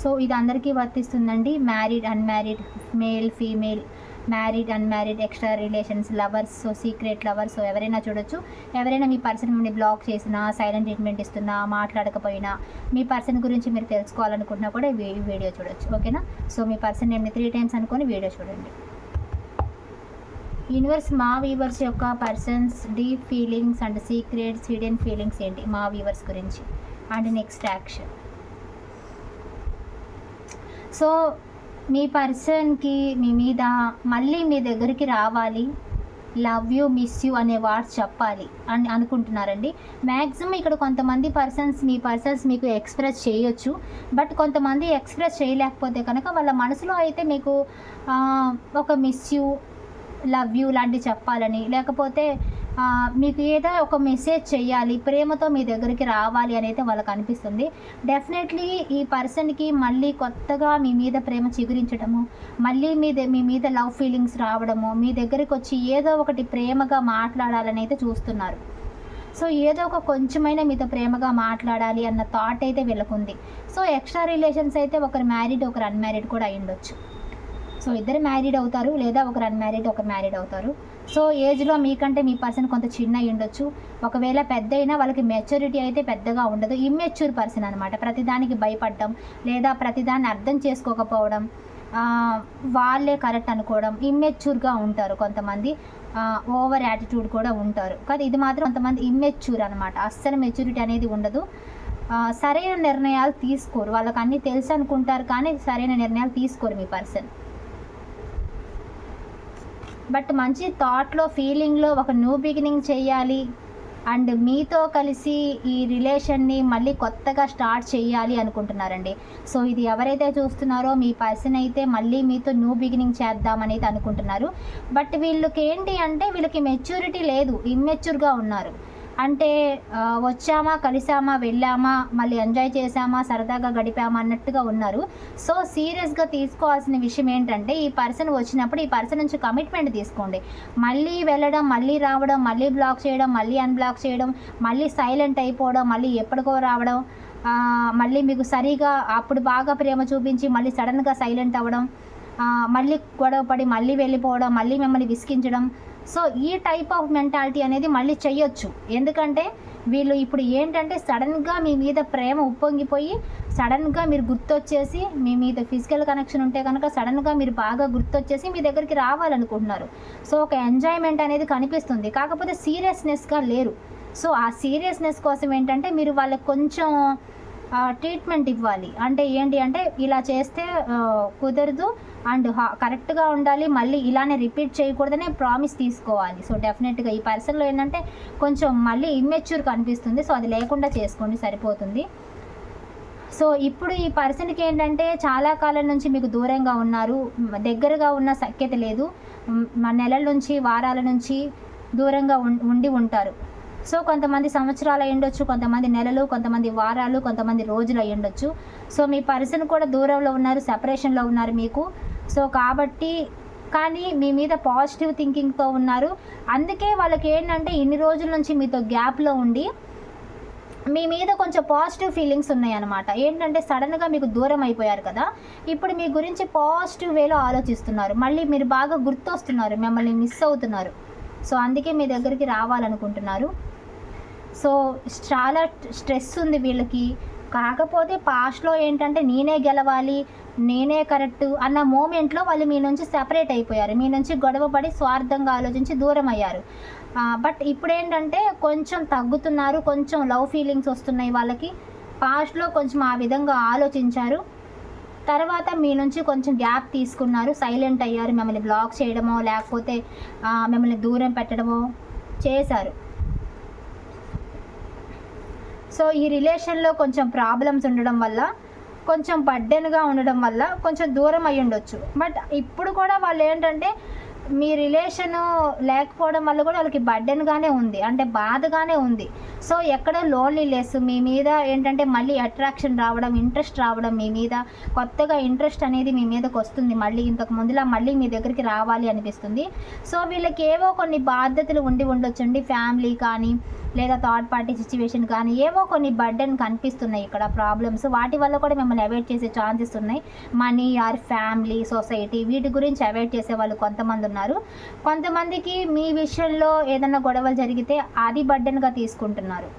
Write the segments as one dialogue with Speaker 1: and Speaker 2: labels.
Speaker 1: So ఇది అందరికీ వర్తిస్తుందండి. Married unmarried male female married unmarried extra relations lovers so secret lovers so ఎవరైనా చూడొచ్చు. ఎవరైనా మీ పర్సన్ మిమ్మల్ని బ్లాక్ చేసినా సైలెంట్ ట్రీట్మెంట్ ఇస్తున్నా మాట్లాడకపోయినా మీ పర్సన్ గురించి మీరు తెలుసుకోవాలనుకుంటున్నా కూడా ఈ వీడియో చూడొచ్చు. ఓకేనా? సో మీ పర్సన్ నేను త్రీ టైమ్స్ అనుకొని వీడియో చూడండి. యూనివర్స్ మా వీవర్స్ యొక్క persons deep feelings and secrets hidden feelings ఏంటి? మా వీవర్స్ గురించి. అండ్ నెక్స్ట్ యాక్షన్ సో మీ పర్సన్కి మీ మీద మళ్ళీ మీ దగ్గరికి రావాలి. లవ్ యూ మిస్ యూ అనే వర్డ్స్ చెప్పాలి అని అనుకుంటున్నారండి. మ్యాక్సిమం ఇక్కడ కొంతమంది పర్సన్స్ మీ పర్సన్స్ మీకు ఎక్స్ప్రెస్ చేయొచ్చు. బట్ కొంతమంది ఎక్స్ప్రెస్ చేయలేకపోతే కనుక వాళ్ళ మనసులో అయితే మీకు ఒక మిస్ యూ లవ్ యూ లాంటివి చెప్పాలని లేకపోతే మీకు ఏదో ఒక మెసేజ్ చేయాలి ప్రేమతో మీ దగ్గరికి రావాలి అనేది వాళ్ళకి అనిపిస్తుంది. డెఫినెట్లీ ఈ పర్సన్కి మళ్ళీ కొత్తగా మీ మీద ప్రేమ చిగురించడము మళ్ళీ మీ మీ మీద లవ్ ఫీలింగ్స్ రావడము మీ దగ్గరికి వచ్చి ఏదో ఒకటి ప్రేమగా మాట్లాడాలని అయితే చూస్తున్నారు. సో ఏదో ఒక కొంచెమైనా మీతో ప్రేమగా మాట్లాడాలి అన్న థాట్ అయితే వీళ్ళకుంది. సో ఎక్స్ట్రా రిలేషన్స్ అయితే ఒకరు మ్యారీడ్ ఒకరు అన్మ్యారీడ్ కూడా అయ్యుండొచ్చు. సో ఇద్దరు మ్యారీడ్ అవుతారు లేదా ఒకరు అన్మ్యారీడ్ ఒకరు మ్యారీడ్ అవుతారు. సో ఏజ్లో మీకంటే మీ పర్సన్ కొంత చిన్న అయి ఉండొచ్చు ఒకవేళ పెద్ద అయినా వాళ్ళకి మెచ్యూరిటీ అయితే పెద్దగా ఉండదు. ఇమ్మెచ్యూర్ పర్సన్ అనమాట ప్రతిదానికి భయపడడం లేదా ప్రతిదాన్ని అర్థం చేసుకోకపోవడం వాళ్ళే కరెక్ట్ అనుకోవడం ఇమ్మెచ్యూర్గా ఉంటారు కొంతమంది. ఓవర్ యాటిట్యూడ్ కూడా ఉంటారు. కానీ ఇది మాత్రం కొంతమంది ఇమ్మెచ్యూర్ అనమాట అస్సలు మెచ్యూరిటీ అనేది ఉండదు. సరైన నిర్ణయాలు తీసుకోరు. వాళ్ళకి అన్నీ తెలుసు అనుకుంటారు కానీ సరైన నిర్ణయాలు తీసుకోరు మీ పర్సన్. బట్ మంచి థాట్లో ఫీలింగ్లో ఒక న్యూ బిగినింగ్ చేయాలి అండ్ మీతో కలిసి ఈ రిలేషన్ని మళ్ళీ కొత్తగా స్టార్ట్ చేయాలి అనుకుంటున్నారండి. సో ఇది ఎవరైతే చూస్తున్నారో మీ పర్సన్ అయితే మళ్ళీ మీతో న్యూ బిగినింగ్ చేద్దామనేది అనుకుంటున్నారు. బట్ వీళ్ళకి ఏంటి అంటే వీళ్ళకి మెచ్యూరిటీ లేదు. ఇమ్మెచ్యూర్గా ఉన్నారు. అంటే వచ్చామా కలిసామా వెళ్ళామా మళ్ళీ ఎంజాయ్ చేసామా సరదాగా గడిపామా అన్నట్టుగా ఉన్నారు. సో సీరియస్గా తీసుకోవాల్సిన విషయం ఏంటంటే ఈ పర్సన్ వచ్చినప్పుడు ఈ పర్సన్ నుంచి కమిట్మెంట్ తీసుకోండి. మళ్ళీ వెళ్ళడం మళ్ళీ రావడం మళ్ళీ బ్లాక్ చేయడం మళ్ళీ అన్బ్లాక్ చేయడం మళ్ళీ సైలెంట్ అయిపోవడం మళ్ళీ ఎప్పటికో రావడం మళ్ళీ మీకు సరిగా అప్పుడు బాగా ప్రేమ చూపించి మళ్ళీ సడన్గా సైలెంట్ అవ్వడం మళ్ళీ గొడవ పడి మళ్ళీ వెళ్ళిపోవడం మళ్ళీ మిమ్మల్ని విసిగించడం సో ఈ టైప్ ఆఫ్ మెంటాలిటీ అనేది మళ్ళీ చెయ్యొచ్చు. ఎందుకంటే వీళ్ళు ఇప్పుడు ఏంటంటే సడన్గా మీ మీద ప్రేమ ఉప్పొంగిపోయి సడన్గా మీరు గుర్తొచ్చేసి మీ మీద ఫిజికల్ కనెక్షన్ ఉంటే కనుక సడన్గా మీరు బాగా గుర్తొచ్చేసి మీ దగ్గరికి రావాలనుకుంటున్నారు. సో ఒక ఎంజాయ్మెంట్ అనేది కనిపిస్తుంది. కాకపోతే సీరియస్నెస్గా లేరు. సో ఆ సీరియస్నెస్ కోసం ఏంటంటే మీరు వాళ్ళకి కొంచెం ట్రీట్మెంట్ ఇవ్వాలి. అంటే ఏంటి అంటే ఇలా చేస్తే కుదరదు అండ్ కరెక్ట్గా ఉండాలి. మళ్ళీ ఇలానే రిపీట్ చేయకూడదనే ప్రామిస్ తీసుకోవాలి. సో డెఫినెట్గా ఈ పర్సన్లో ఏంటంటే కొంచెం మళ్ళీ ఇమ్మెచ్యూర్ కనిపిస్తుంది. సో అది లేకుండా చేసుకోండి సరిపోతుంది. సో ఇప్పుడు ఈ పర్సన్కి ఏంటంటే చాలా కాలం నుంచి మీకు దూరంగా ఉన్నారు. దగ్గరగా ఉన్న సఖ్యత లేదు. మా నెలల నుంచి వారాల నుంచి దూరంగా ఉం- ఉండి ఉంటారు. సో కొంతమంది సంవత్సరాలు అయ్యుండొచ్చు కొంతమంది నెలలు కొంతమంది వారాలు కొంతమంది రోజులు అయ్యుండొచ్చు సో మీ పర్సన్ కూడా దూరంలో ఉన్నారు సెపరేషన్లో ఉన్నారు మీకు. సో కాబట్టి కానీ మీ మీద పాజిటివ్ థింకింగ్తో ఉన్నారు. అందుకే వాళ్ళకి ఏంటంటే ఇన్ని రోజుల నుంచి మీతో గ్యాప్లో ఉండి మీ మీద కొంచెం పాజిటివ్ ఫీలింగ్స్ ఉన్నాయన్నమాట. ఏంటంటే సడన్గా మీకు దూరం అయిపోయారు కదా ఇప్పుడు మీ గురించి పాజిటివ్ వేలో ఆలోచిస్తున్నారు. మళ్ళీ మీరు బాగా గుర్తొస్తున్నారు మిమ్మల్ని మిస్ అవుతున్నారు. సో అందుకే మీ దగ్గరికి రావాలనుకుంటున్నారు. సో చాలా స్ట్రెస్ ఉంది వీళ్ళకి. కాకపోతే పాస్ట్లో ఏంటంటే నేనే గెలవాలి నేనే కరెక్ట్ అన్న మూమెంట్లో వాళ్ళు మీ నుంచి సెపరేట్ అయిపోయారు. మీ నుంచి గొడవ పడి స్వార్థంగా ఆలోచించి దూరం అయ్యారు. బట్ ఇప్పుడు ఏంటంటే కొంచెం తగ్గుతున్నారు కొంచెం లవ్ ఫీలింగ్స్ వస్తున్నాయి వాళ్ళకి. పాస్ట్లో కొంచెం ఆ విధంగా ఆలోచించారు. తర్వాత మీ నుంచి కొంచెం గ్యాప్ తీసుకున్నారు సైలెంట్ అయ్యారు మిమ్మల్ని బ్లాక్ చేయడమో లేకపోతే మిమ్మల్ని దూరం పెట్టడమో చేశారు. సో ఈ రిలేషన్లో కొంచెం ప్రాబ్లమ్స్ ఉండడం వల్ల కొంచెం బడ్డెన్గా ఉండడం వల్ల కొంచెం దూరం అయి ఉండొచ్చు. బట్ ఇప్పుడు కూడా వాళ్ళు ఏంటంటే మీ రిలేషన్ లేకపోవడం వల్ల కూడా వాళ్ళకి బడ్డెన్గానే ఉంది. అంటే బాధగానే ఉంది. సో ఎక్కడో లోన్లీనెస్ మీ మీద ఏంటంటే మళ్ళీ అట్రాక్షన్ రావడం ఇంట్రెస్ట్ రావడం మీ మీద కొత్తగా ఇంట్రెస్ట్ అనేది మీ మీదకి వస్తుంది. మళ్ళీ ఇంతకు ముందులా మళ్ళీ మీ దగ్గరికి రావాలి అనిపిస్తుంది. సో వీళ్ళకి ఏవో కొన్ని బాధ్యతలు ఉండి ఉండొచ్చండి. ఫ్యామిలీ కానీ లేదా థర్డ్ పార్టీ సిచ్యువేషన్ కానీ ఏవో కొన్ని బర్డెన్ కనిపిస్తున్నాయి ఇక్కడ ప్రాబ్లమ్స్ వాటి వల్ల కూడా మిమ్మల్ని అవాయిడ్ చేసే ఛాన్సెస్ ఉన్నాయి. మనీ ఆర్ ఫ్యామిలీ సొసైటీ వీటి గురించి అవాయిడ్ చేసే వాళ్ళు కొంతమంది ఉన్నారు. కొంతమందికి మీ విషయంలో ఏదైనా గొడవలు జరిగితే అది బర్డెన్గా తీసుకుంటున్నారు.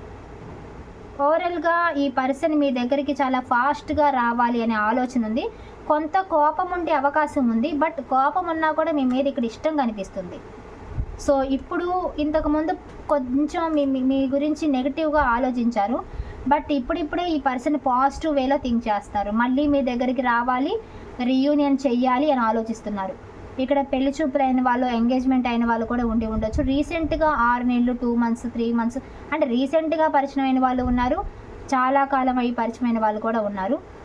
Speaker 1: ఓవరాల్గా ఈ పర్సన్ మీ దగ్గరికి చాలా ఫాస్ట్గా రావాలి అనే ఆలోచన ఉంది. కొంత కోపం ఉండే అవకాశం ఉంది. బట్ కోపం ఉన్నా కూడా మీ మీద ఇక్కడ ఇష్టం కనిపిస్తుంది. సో ఇప్పుడు ఇంతకుముందు కొంచెం మీ మీ- గురించి నెగిటివ్గా ఆలోచించారు. బట్ ఇప్పుడిప్పుడే ఈ పర్సన్ పాజిటివ్ వేలో థింక్ చేస్తారు. మళ్ళీ మీ దగ్గరికి రావాలి రీయూనియన్ చెయ్యాలి అని ఆలోచిస్తున్నారు. ఇక్కడ పెళ్ళి చూపులు అయిన వాళ్ళు ఎంగేజ్మెంట్ అయిన వాళ్ళు కూడా ఉండి ఉండొచ్చు. రీసెంట్గా ఆరు నెలలు టూ మంత్స్ త్రీ మంత్స్ అంటే రీసెంట్గా పరిచయం అయిన వాళ్ళు ఉన్నారు. చాలా కాలం అయి పరిచయమైన వాళ్ళు కూడా ఉన్నారు.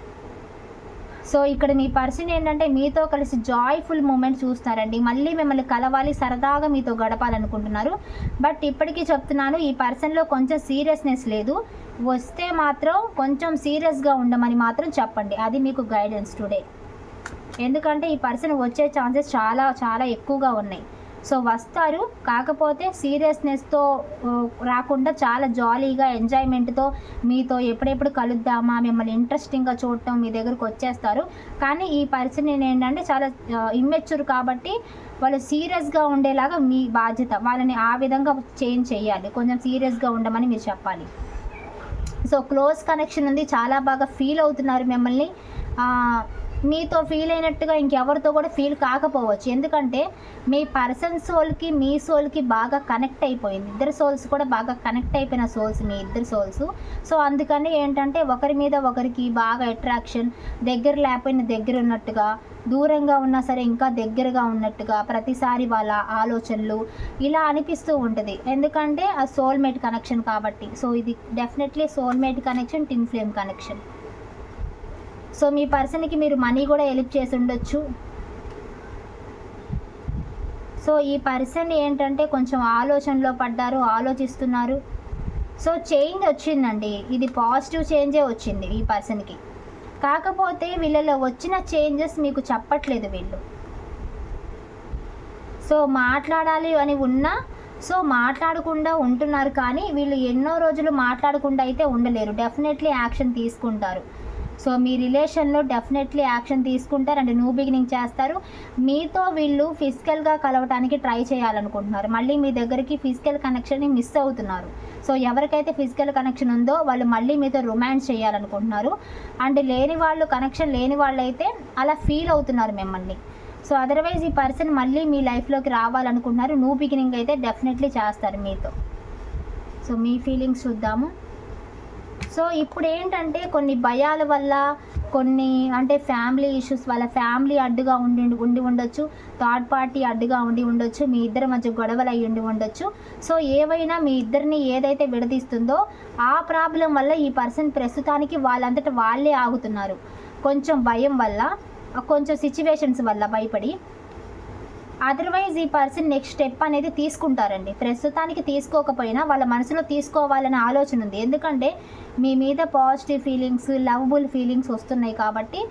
Speaker 1: సో ఇక్కడ మీ పర్సన్ ఏంటంటే మీతో కలిసి జాయ్ఫుల్ మూమెంట్ చూస్తారండి మళ్ళీ మిమ్మల్ని కలవాలి సరదాగా మీతో గడపాలనుకుంటున్నారు. బట్ ఇప్పటికీ చెప్తున్నాను ఈ పర్సన్లో కొంచెం సీరియస్నెస్ లేదు. వస్తే మాత్రం కొంచెం సీరియస్గా ఉండమని మాత్రం చెప్పండి. అది మీకు గైడెన్స్ టుడే ఎందుకంటే ఈ పర్సన్ వచ్చే ఛాన్సెస్ చాలా చాలా ఎక్కువగా ఉన్నాయి. సో వస్తారు. కాకపోతే సీరియస్నెస్తో రాకుండా చాలా జాలీగా ఎంజాయ్మెంట్తో మీతో ఎప్పుడెప్పుడు కలుద్దామా మిమ్మల్ని ఇంట్రెస్టింగ్గా చూడటం మీ దగ్గరకు వచ్చేస్తారు. కానీ ఈ పర్సన్ ఏంటంటే చాలా ఇమ్మెచ్యూర్ కాబట్టి వాళ్ళు సీరియస్గా ఉండేలాగా మీ బాధ్యత వాళ్ళని ఆ విధంగా చేంజ్ చేయాలి. కొంచెం సీరియస్గా ఉండమని మీరు చెప్పాలి. సో క్లోజ్ కనెక్షన్ ఉంది. చాలా బాగా ఫీల్ అవుతున్నారు మిమ్మల్ని. మీతో ఫీల్ అయినట్టుగా ఇంకెవరితో కూడా ఫీల్ కాకపోవచ్చు. ఎందుకంటే మీ పర్సన్ సోల్కి మీ సోల్కి బాగా కనెక్ట్ అయిపోయింది. ఇద్దరు సోల్స్ కూడా బాగా కనెక్ట్ అయిపోయిన సోల్స్ మీ ఇద్దరు సోల్స్ సో అందుకని ఏంటంటే ఒకరి మీద ఒకరికి బాగా అట్రాక్షన్ దగ్గర లేకపోయిన దగ్గర ఉన్నట్టుగా దూరంగా ఉన్నా సరే ఇంకా దగ్గరగా ఉన్నట్టుగా ప్రతిసారి వాళ్ళ ఆలోచనలు ఇలా అనిపిస్తూ ఉంటుంది. ఎందుకంటే ఆ సోల్మేట్ కనెక్షన్ కాబట్టి. సో ఇది definitely soulmate connection twin flame connection so మీ పర్సన్కి మీరు మనీ కూడా హెల్ప్ చేసి ఉండొచ్చు. సో ఈ పర్సన్ ఏంటంటే కొంచెం ఆలోచనలో పడ్డారు ఆలోచిస్తున్నారు. సో చేంజ్ వచ్చిందండి. ఇది పాజిటివ్ చేంజే వచ్చింది ఈ పర్సన్కి. కాకపోతే వీళ్ళలో వచ్చిన చేంజెస్ మీకు చెప్పట్లేదు వీళ్ళు. సో మాట్లాడాలి అని ఉన్నా సో మాట్లాడకుండా ఉంటున్నారు కానీ వీళ్ళు ఎన్నో రోజులు మాట్లాడకుండా అయితే ఉండలేరు. డెఫినెట్లీ యాక్షన్ తీసుకుంటారు. సో మీ రిలేషన్లో డెఫినెట్లీ యాక్షన్ తీసుకుంటారు అండ్ న్యూ బిగినింగ్ చేస్తారు. మీతో వీళ్ళు ఫిజికల్గా కలవటానికి ట్రై చేయాలనుకుంటున్నారు. మళ్ళీ మీ దగ్గరికి ఫిజికల్ కనెక్షన్ని మిస్ అవుతున్నారు. సో ఎవరికైతే ఫిజికల్ కనెక్షన్ ఉందో వాళ్ళు మళ్ళీ మీతో రొమాన్స్ చేయాలనుకుంటున్నారు. అండ్ లేని వాళ్ళు కనెక్షన్ లేని వాళ్ళు అయితే అలా ఫీల్ అవుతున్నారు మిమ్మల్ని. సో అదర్వైజ్ ఈ పర్సన్ మళ్ళీ మీ లైఫ్లోకి రావాలనుకుంటున్నారు. న్యూ బిగినింగ్ అయితే డెఫినెట్లీ చేస్తారు మీతో. సో మీ ఫీలింగ్స్ చూద్దాము. సో ఇప్పుడు ఏంటంటే కొన్ని భయాల వల్ల కొన్ని అంటే ఫ్యామిలీ ఇష్యూస్ వల్ల ఫ్యామిలీ అడ్డుగా ఉండి ఉండి ఉండొచ్చు థర్డ్ పార్టీ అడ్డుగా ఉండి ఉండొచ్చు మీ ఇద్దరి మధ్య గొడవలు అయి ఉండి ఉండొచ్చు. సో ఏవైనా మీ ఇద్దరిని ఏదైతే విడదీస్తుందో ఆ ప్రాబ్లం వల్ల ఈ పర్సన్ ప్రస్తుతానికి వాళ్ళంతట వాళ్ళే ఆగుతున్నారు. కొంచెం భయం వల్ల కొంచెం సిచ్యువేషన్స్ వల్ల భయపడి అదర్వైజ్ ఈ పర్సన్ నెక్స్ట్ స్టెప్ అనేది తీసుకుంటారండి. ప్రస్తుతానికి తీసుకోకపోయినా వాళ్ళ మనసులో తీసుకోవాలనే ఆలోచన ఉంది. ఎందుకంటే మీ మీద పాజిటివ్ ఫీలింగ్స్ లవబుల్ ఫీలింగ్స్ వస్తున్నాయి కాబట్టి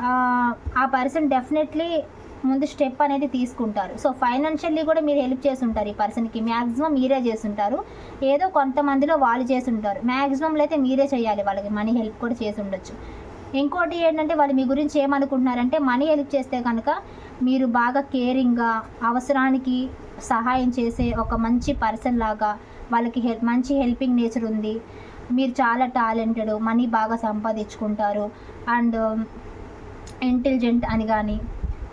Speaker 1: ఆ, పర్సన్ డెఫినెట్లీ ముందు స్టెప్ అనేది తీసుకుంటారు. సో ఫైనాన్షియల్లీ కూడా మీరు హెల్ప్ చేసి ఉంటారు ఈ పర్సన్కి మ్యాక్సిమం మీరే చేస్తుంటారు. ఏదో కొంతమందిలో వాళ్ళు చేసి ఉంటారు మ్యాక్సిమంలో అయితే మీరే చేయాలి. వాళ్ళకి మనీ హెల్ప్ కూడా చేసి ఉండొచ్చు. ఇంకోటి ఏంటంటే వాళ్ళు మీ గురించి ఏమనుకుంటున్నారంటే మనీ హెల్ప్ చేస్తే కనుక మీరు బాగా కేరింగ్గా అవసరానికి సహాయం చేసే ఒక మంచి పర్సన్ లాగా వాళ్ళకి హెల్ప్ మంచి హెల్పింగ్ నేచర్ ఉంది. మీరు చాలా టాలెంటెడ్ మనీ బాగా సంపాదించుకుంటారు. అండ్ um, ఇంటెలిజెంట్ అని కానీ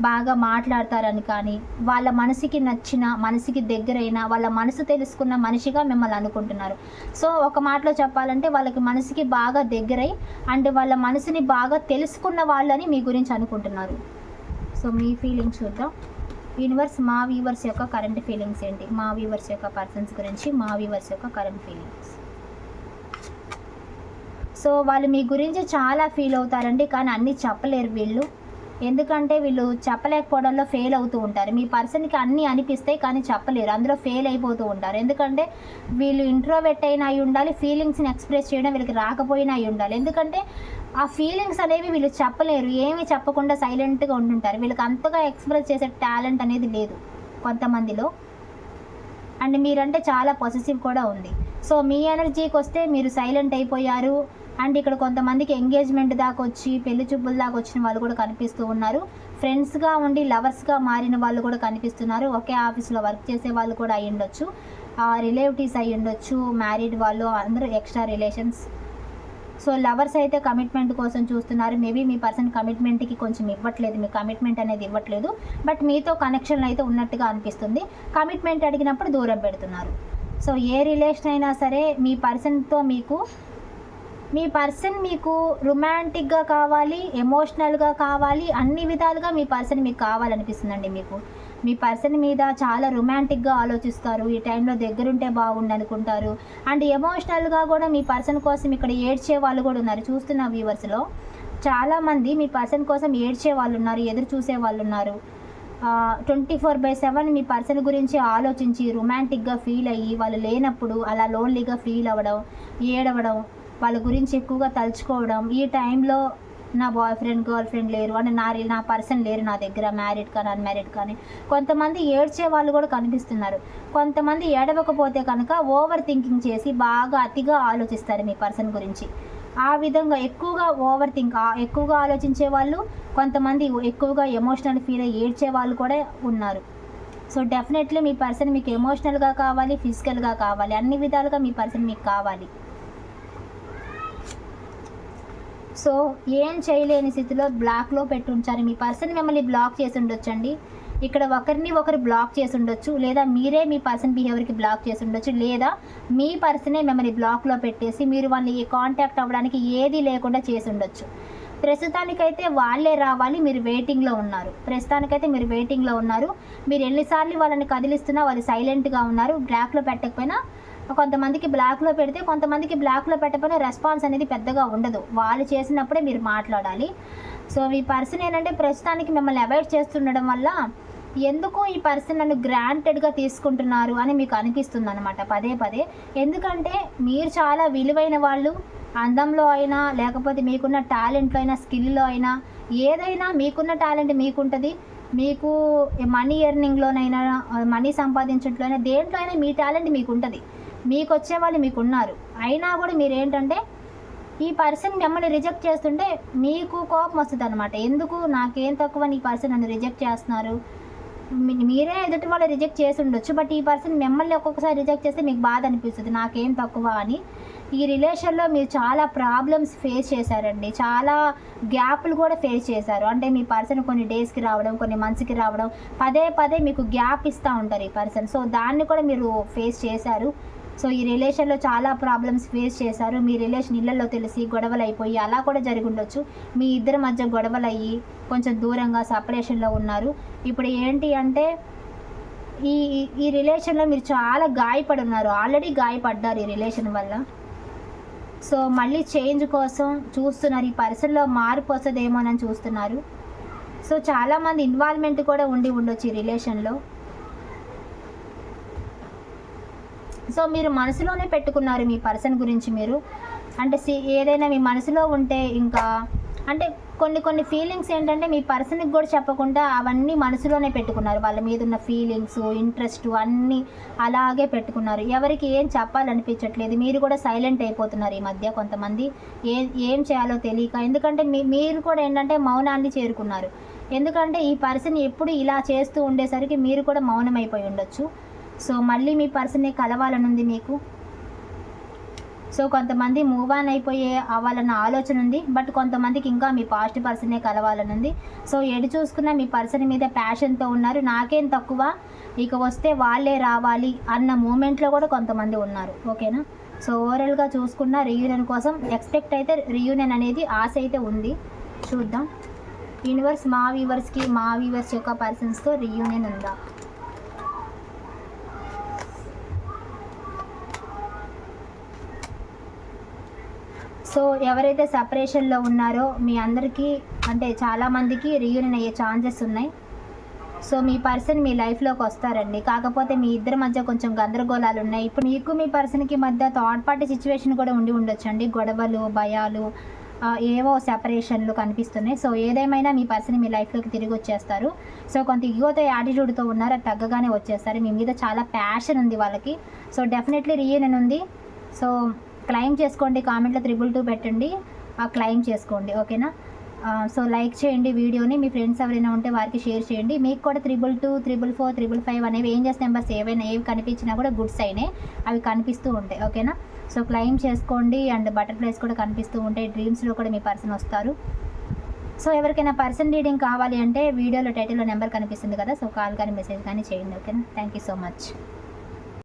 Speaker 1: బాగా మాట్లాడతారని కానీ వాళ్ళ మనసుకి నచ్చిన మనసుకి దగ్గరైన వాళ్ళ మనసు తెలుసుకున్న మనిషిగా మిమ్మల్ని అనుకుంటున్నారు. సో ఒక మాటలో చెప్పాలంటే వాళ్ళకి మనసుకి బాగా దగ్గరై అండ్ వాళ్ళ మనసుని బాగా తెలుసుకున్న వాళ్ళని మీ గురించి అనుకుంటున్నారు. సో మీ ఫీలింగ్స్ చూద్దాం. యూనివర్స్ మా వ్యూవర్స్ యొక్క కరెంట్ ఫీలింగ్స్ ఏంటి? మా వ్యూవర్స్ యొక్క పర్సన్స్ గురించి మా వ్యూవర్స్ యొక్క కరెంట్ ఫీలింగ్స్ సో వాళ్ళు మీ గురించి చాలా ఫీల్ అవుతారండి కానీ అన్నీ చెప్పలేరు వీళ్ళు. ఎందుకంటే వీళ్ళు చెప్పలేకపోవడంలో ఫెయిల్ అవుతూ ఉంటారు. మీ పర్సన్కి అన్నీ అనిపిస్తాయి కానీ చెప్పలేరు. అందులో ఫెయిల్ అయిపోతూ ఉంటారు. ఎందుకంటే వీళ్ళు ఇంట్రోవెట్ అయినా అయి ఉండాలి ఫీలింగ్స్ని ఎక్స్ప్రెస్ చేయడం వీళ్ళకి రాకపోయినా అయి ఉండాలి. ఎందుకంటే ఆ ఫీలింగ్స్ అనేవి వీళ్ళు చెప్పలేరు. ఏమీ చెప్పకుండా సైలెంట్గా ఉంటుంటారు వీళ్ళకి అంతగా ఎక్స్ప్రెస్ చేసే టాలెంట్ అనేది లేదు కొంతమందిలో. అండ్ మీరంటే చాలా పొసెసివ్ కూడా ఉంది. సో మీ ఎనర్జీకి వస్తే మీరు సైలెంట్ అయిపోయారు. అండ్ ఇక్కడ కొంతమందికి ఎంగేజ్మెంట్ దాకా వచ్చి పెళ్ళి చూపుల దాకా వచ్చిన వాళ్ళు కూడా కనిపిస్తూ ఉన్నారు. ఫ్రెండ్స్గా ఉండి లవర్స్గా మారిన వాళ్ళు కూడా కనిపిస్తున్నారు. ఒకే ఆఫీస్లో వర్క్ చేసే వాళ్ళు కూడా అయ్యుండొచ్చు. రిలేటివ్స్ అయ్యుండొచ్చు. మ్యారీడ్ వాళ్ళు అందరూ ఎక్స్ట్రా రిలేషన్స్ సో లవర్స్ అయితే కమిట్మెంట్ కోసం చూస్తున్నారు. మేబీ మీ పర్సన్ కమిట్మెంట్కి కొంచెం ఇవ్వట్లేదు. మీ కమిట్మెంట్ అనేది ఇవ్వట్లేదు. బట్ మీతో కనెక్షన్ అయితే ఉన్నట్టుగా అనిపిస్తుంది. కమిట్మెంట్ అడిగినప్పుడు దూరం పెడుతున్నారు. సో ఏ రిలేషన్ అయినా సరే మీ పర్సన్తో మీకు మీ పర్సన్ మీకు రొమాంటిక్గా కావాలి ఎమోషనల్గా కావాలి అన్ని విధాలుగా మీ పర్సన్ మీకు కావాలనిపిస్తుందండి మీకు. మీ పర్సన్ మీద చాలా రొమాంటిక్గా ఆలోచిస్తారు ఈ టైంలో దగ్గరుంటే బాగుండు అనుకుంటారు అండ్ ఎమోషనల్గా కూడా మీ పర్సన్ కోసం ఇక్కడ ఏడ్చే వాళ్ళు కూడా ఉన్నారు. చూస్తున్న వ్యూవర్స్లో చాలామంది మీ పర్సన్ కోసం ఏడ్చే వాళ్ళు ఉన్నారు ఎదురు చూసే వాళ్ళు ఉన్నారు. ట్వంటీ ఫోర్ బై సెవెన్ మీ పర్సన్ గురించి ఆలోచించి రొమాంటిక్గా ఫీల్ అయ్యి వాళ్ళు లేనప్పుడు అలా లోన్లీగా ఫీల్ అవ్వడం ఏడవడం వాళ్ళ గురించి ఎక్కువగా తలుచుకోవడం ఈ టైంలో నా బాయ్ ఫ్రెండ్ గర్ల్ ఫ్రెండ్ లేరు అంటే నా నా పర్సన్ లేరు నా దగ్గర మ్యారీడ్ కానీ అన్మ్యారీడ్ కానీ. కొంతమంది ఏడ్చే వాళ్ళు కూడా కనిపిస్తున్నారు. కొంతమంది ఏడవకపోతే కనుక ఓవర్ థింకింగ్ చేసి బాగా అతిగా ఆలోచిస్తారు మీ పర్సన్ గురించి. ఆ విధంగా ఎక్కువగా ఓవర్ థింక్ ఎక్కువగా ఆలోచించే వాళ్ళు కొంతమంది ఎక్కువగా ఎమోషనల్ ఫీల్ అయ్యి ఏడ్చే వాళ్ళు కూడా ఉన్నారు. సో డెఫినెట్లీ మీ పర్సన్ మీకు ఎమోషనల్గా కావాలి ఫిజికల్గా కావాలి అన్ని విధాలుగా మీ పర్సన్ మీకు కావాలి. సో ఏం చేయలేని స్థితిలో బ్లాక్లో పెట్టుంచారు. మీ పర్సన్ మిమ్మల్ని బ్లాక్ చేసి ఉండొచ్చండి ఇక్కడ ఒకరిని ఒకరు బ్లాక్ చేసి ఉండొచ్చు లేదా మీరే మీ పర్సన్ బిహేవియర్కి బ్లాక్ చేసి ఉండొచ్చు లేదా మీ పర్సనే మిమ్మల్ని బ్లాక్లో పెట్టేసి మీరు వాళ్ళని కాంటాక్ట్ అవ్వడానికి ఏది లేకుండా చేసి ఉండొచ్చు ప్రస్తుతానికైతే వాళ్ళే రావాలి. మీరు వెయిటింగ్లో ఉన్నారు. ప్రస్తుతానికైతే మీరు వెయిటింగ్లో ఉన్నారు. మీరు ఎన్నిసార్లు వాళ్ళని కదిలిస్తున్నా వాళ్ళు సైలెంట్గా ఉన్నారు. బ్లాక్లో పెట్టకపోయినా కొంతమందికి బ్లాక్లో పెడితే కొంతమందికి బ్లాక్లో పెట్టకపోయినా రెస్పాన్స్ అనేది పెద్దగా ఉండదు. వాళ్ళు చేసినప్పుడే మీరు మాట్లాడాలి. సో ఈ పర్సన్ ఏంటంటే ప్రస్తుతానికి మిమ్మల్ని అవాయిడ్ చేస్తుండడం వల్ల ఎందుకు ఈ పర్సన్ నన్ను గ్రాంటెడ్గా తీసుకుంటున్నారు అని మీకు అనిపిస్తుంది అనమాట పదే పదే. ఎందుకంటే మీరు చాలా విలువైన వాళ్ళు అందంలో అయినా లేకపోతే మీకున్న టాలెంట్లో అయినా స్కిల్లో అయినా ఏదైనా మీకున్న టాలెంట్ మీకుంటుంది. మీకు మనీ ఎర్నింగ్లోనైనా మనీ సంపాదించట్లోనైనా దేంట్లో అయినా మీ టాలెంట్ మీకు ఉంటుంది మీకు వచ్చే వాళ్ళు మీకు ఉన్నారు అయినా కూడా మీరు ఏంటంటే ఈ పర్సన్ మిమ్మల్ని రిజెక్ట్ చేస్తుంటే మీకు కోపం వస్తుంది అనమాట ఎందుకు? నాకేం తక్కువ ఈ పర్సన్ నన్ను రిజెక్ట్ చేస్తున్నారు? మీరే ఎదుటి వాళ్ళు రిజెక్ట్ చేసి ఉండొచ్చు బట్ ఈ పర్సన్ మిమ్మల్ని ఒక్కొక్కసారి రిజెక్ట్ చేస్తే మీకు బాధ అనిపిస్తుంది. నాకేం తక్కువ అని. ఈ రిలేషన్లో మీరు చాలా ప్రాబ్లమ్స్ ఫేస్ చేశారండి. చాలా గ్యాప్లు కూడా ఫేస్ చేశారు. అంటే మీ పర్సన్ కొన్ని డేస్కి రావడం కొన్ని మంత్స్కి రావడం పదే పదే మీకు గ్యాప్ ఇస్తూ ఉంటారు ఈ పర్సన్ సో దాన్ని కూడా మీరు ఫేస్ చేశారు. సో ఈ రిలేషన్లో చాలా ప్రాబ్లమ్స్ ఫేస్ చేశారు. మీ రిలేషన్ ఇళ్ళలో తెలిసి గొడవలు అయిపోయి అలా కూడా జరిగి ఉండొచ్చు. మీ ఇద్దరి మధ్య గొడవలు అయ్యి కొంచెం దూరంగా సపరేషన్లో ఉన్నారు. ఇప్పుడు ఏంటి అంటే ఈ ఈ- రిలేషన్లో మీరు చాలా గాయపడి ఉన్నారు. ఆల్రెడీ గాయపడ్డారు ఈ రిలేషన్ వల్ల. సో మళ్ళీ చేంజ్ కోసం చూస్తున్నారు. ఈ పర్సన్లో మార్పు వస్తుందేమోనని చూస్తున్నారు. సో చాలామంది ఇన్వాల్వ్మెంట్ కూడా ఉండి ఉండొచ్చు ఈ రిలేషన్లో సో మీరు మనసులోనే పెట్టుకున్నారు మీ పర్సన్ గురించి మీరు? అంటే సి- ఏదైనా మీ మనసులో ఉంటే ఇంకా అంటే కొన్ని కొన్ని ఫీలింగ్స్ ఏంటంటే మీ పర్సన్కి కూడా చెప్పకుండా అవన్నీ మనసులోనే పెట్టుకున్నారు. వాళ్ళ మీద ఉన్న ఫీలింగ్స్ ఇంట్రెస్ట్ అన్నీ అలాగే పెట్టుకున్నారు. ఎవరికి ఏం చెప్పాలనిపించట్లేదు. మీరు కూడా సైలెంట్ అయిపోతున్నారు ఈ మధ్య కొంతమంది. ఏ ఏం చేయాలో తెలియక. ఎందుకంటే మీ మీరు కూడా ఏంటంటే మౌనాన్ని చేరుకున్నారు. ఎందుకంటే ఈ పర్సన్ ఎప్పుడు ఇలా చేస్తూ ఉండేసరికి మీరు కూడా మౌనం అయిపోయి ఉండొచ్చు. సో మళ్ళీ మీ పర్సన్ని కలవాలనుంది మీకు. సో కొంతమంది మూవ్ ఆన్ అయిపోయే అవ్వాలన్న ఆలోచన ఉంది. బట్ కొంతమందికి ఇంకా మీ పాస్ట్ పర్సనే కలవాలని ఉంది సో ఎడు చూసుకున్న మీ పర్సన్ మీద ప్యాషన్తో ఉన్నారు. నాకేం తక్కువ? ఇక వస్తే వాళ్ళే రావాలి అన్న మూమెంట్లో కూడా కొంతమంది ఉన్నారు. ఓకేనా సో ఓవరాల్గా చూసుకున్న రీయూనియన్ కోసం ఎక్స్పెక్ట్ అయితే రీయూనియన్ అనేది ఆశ అయితే ఉంది. చూద్దాం. యూనివర్స్ మా వ్యూవర్స్కి మా వ్యూవర్స్ యొక్క పర్సన్స్తో రీయూనియన్ ఉందా? సో ఎవరైతే సపరేషన్లో ఉన్నారో మీ అందరికీ అంటే చాలామందికి రీయూనియన్ అయ్యే ఛాన్సెస్ ఉన్నాయి. సో మీ పర్సన్ మీ లైఫ్లోకి వస్తారండి. కాకపోతే మీ ఇద్దరి మధ్య కొంచెం గందరగోళాలు ఉన్నాయి. ఇప్పుడు మీకు మీ పర్సన్కి మధ్య థర్డ్ పార్టీ సిచ్యువేషన్ కూడా ఉండి ఉండొచ్చండి. గొడవలు భయాలు ఏవో సెపరేషన్లు కనిపిస్తున్నాయి. సో ఏదేమైనా మీ పర్సన్ మీ లైఫ్లోకి తిరిగి వచ్చేస్తారు. సో కొంత ఇగోతో యాటిట్యూడ్తో ఉన్నారు. అది తగ్గగానే వచ్చేస్తారు. మీ మీద చాలా ప్యాషన్ ఉంది వాళ్ళకి. సో డెఫినెట్లీ రీయూనియన్ ఉంది. సో క్లైమ్ చేసుకోండి కామెంట్లో త్రిబుల్ టూ పెట్టండి ఆ క్లైమ్ చేసుకోండి ఓకేనా? సో లైక్ చేయండి వీడియోని మీ ఫ్రెండ్స్ ఎవరైనా ఉంటే వారికి షేర్ చేయండి. మీకు కూడా triple two triple four triple five అనేవి ఏం ఏంజెస్ నెంబర్స్ ఏవైనా ఏవి కనిపించినా కూడా గుడ్స్ అయినాయి అవి కనిపిస్తూ ఉంటాయి ఓకేనా? సో క్లైమ్ చేసుకోండి అండ్ బటర్ఫ్లైస్ కూడా కనిపిస్తూ ఉంటాయి డ్రీమ్స్లో కూడా మీ పర్సన్ వస్తారు. సో ఎవరికైనా పర్సన్ రీడింగ్ కావాలి అంటే వీడియోలో టైటిల్లో నెంబర్ కనిపిస్తుంది కదా సో కాల్ కానీ మెసేజ్ కానీ చేయండి ఓకేనా? Thank you so much.